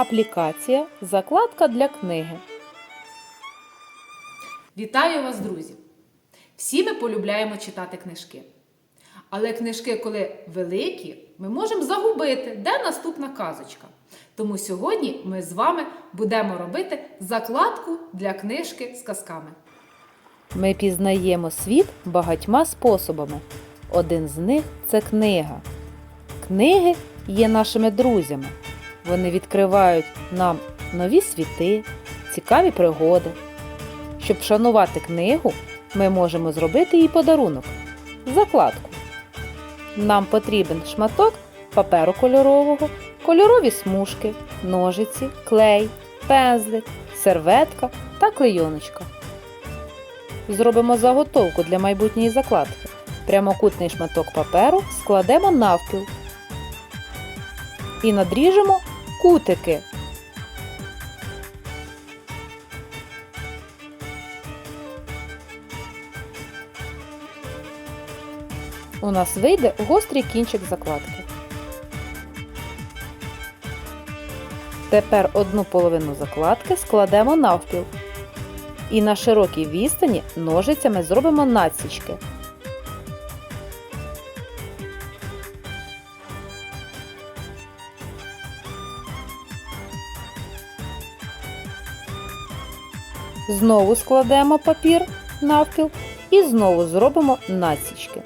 Аплікація Закладка для книги. Вітаю вас, друзі! Всі ми полюбляємо читати книжки. Але книжки, коли великі, ми можемо загубити, де наступна казочка. Тому сьогодні ми з вами будемо робити закладку для книжки з казками. Ми пізнаємо світ багатьма способами. Один з них це книга. Книги є нашими друзями. Вони відкривають нам нові світи, цікаві пригоди. Щоб вшанувати книгу, ми можемо зробити їй подарунок закладку. Нам потрібен шматок паперу кольорового, кольорові смужки, ножиці, клей, пензлик, серветка та клейоночка. Зробимо заготовку для майбутньої закладки. Прямокутний шматок паперу складемо навпіл і надріжемо кутики. У нас вийде гострий кінчик закладки. Тепер одну половину закладки складемо навпіл. І на широкій відстані ножицями зробимо надсічки. Знову складемо папір навпіл і знову зробимо надсічки.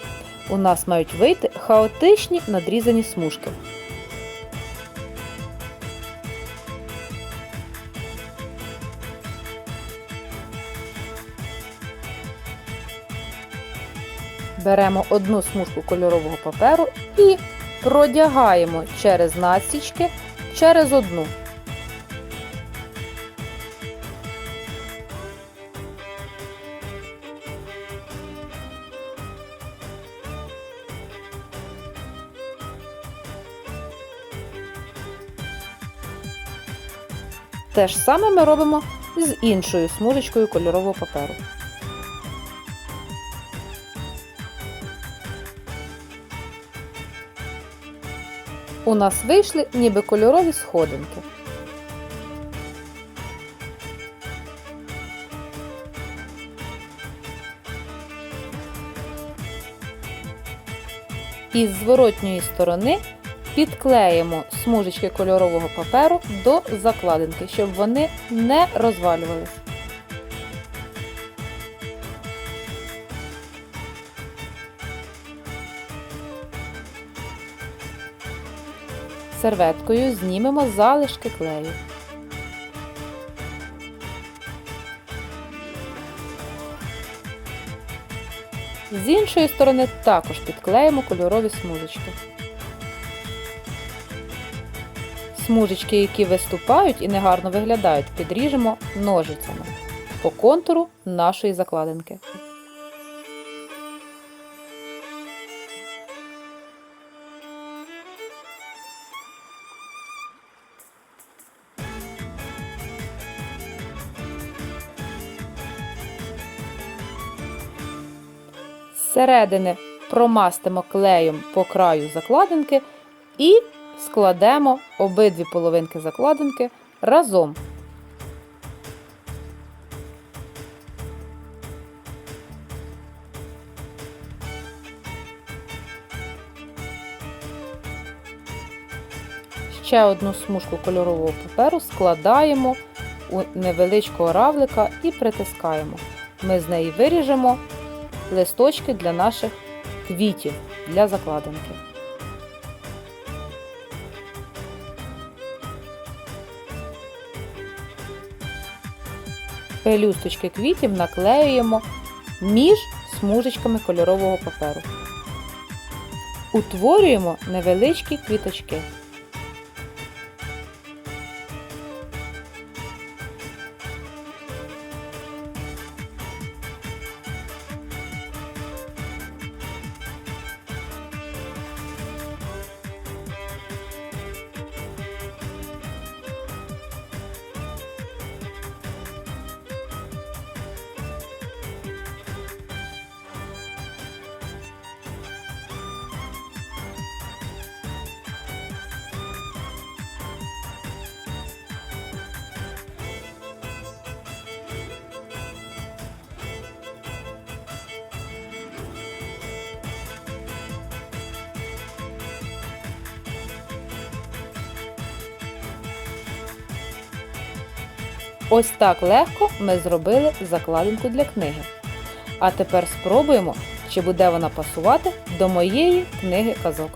У нас мають вийти хаотичні надрізані смужки. Беремо одну смужку кольорового паперу і продягаємо через насічки через одну. Те ж саме ми робимо з іншою смужечкою кольорового паперу. У нас вийшли ніби кольорові сходинки. Із зворотньої сторони підклеїмо смужечки кольорового паперу до закладинки, щоб вони не розвалювались. Серветкою знімемо залишки клею. З іншої сторони також підклеїмо кольорові смужечки. Смужечки, які виступають і негарно виглядають, підріжемо ножицями по контуру нашої закладинки. Зсередини промастимо клеєм по краю закладинки і складемо обидві половинки закладинки разом. Ще одну смужку кольорового паперу складаємо у невеличкого равлика і притискаємо. Ми з неї виріжемо листочки для наших квітів для закладинки. Пелюсточки квітів наклеюємо між смужечками кольорового паперу. Утворюємо невеличкі квіточки. Ось так легко ми зробили закладинку для книги. А тепер спробуємо, чи буде вона пасувати до моєї книги казок.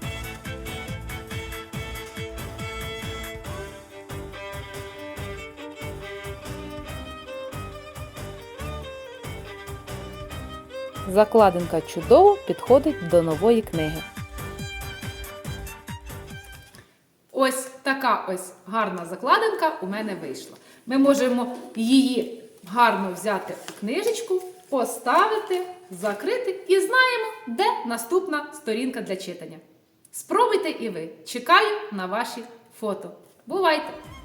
Закладинка чудово підходить до нової книги. Ось така ось гарна закладинка у мене вийшла. Ми можемо її гарно взяти в книжечку, поставити, закрити і знаємо, де наступна сторінка для читання. Спробуйте і ви. Чекаю на ваші фото. Бувайте!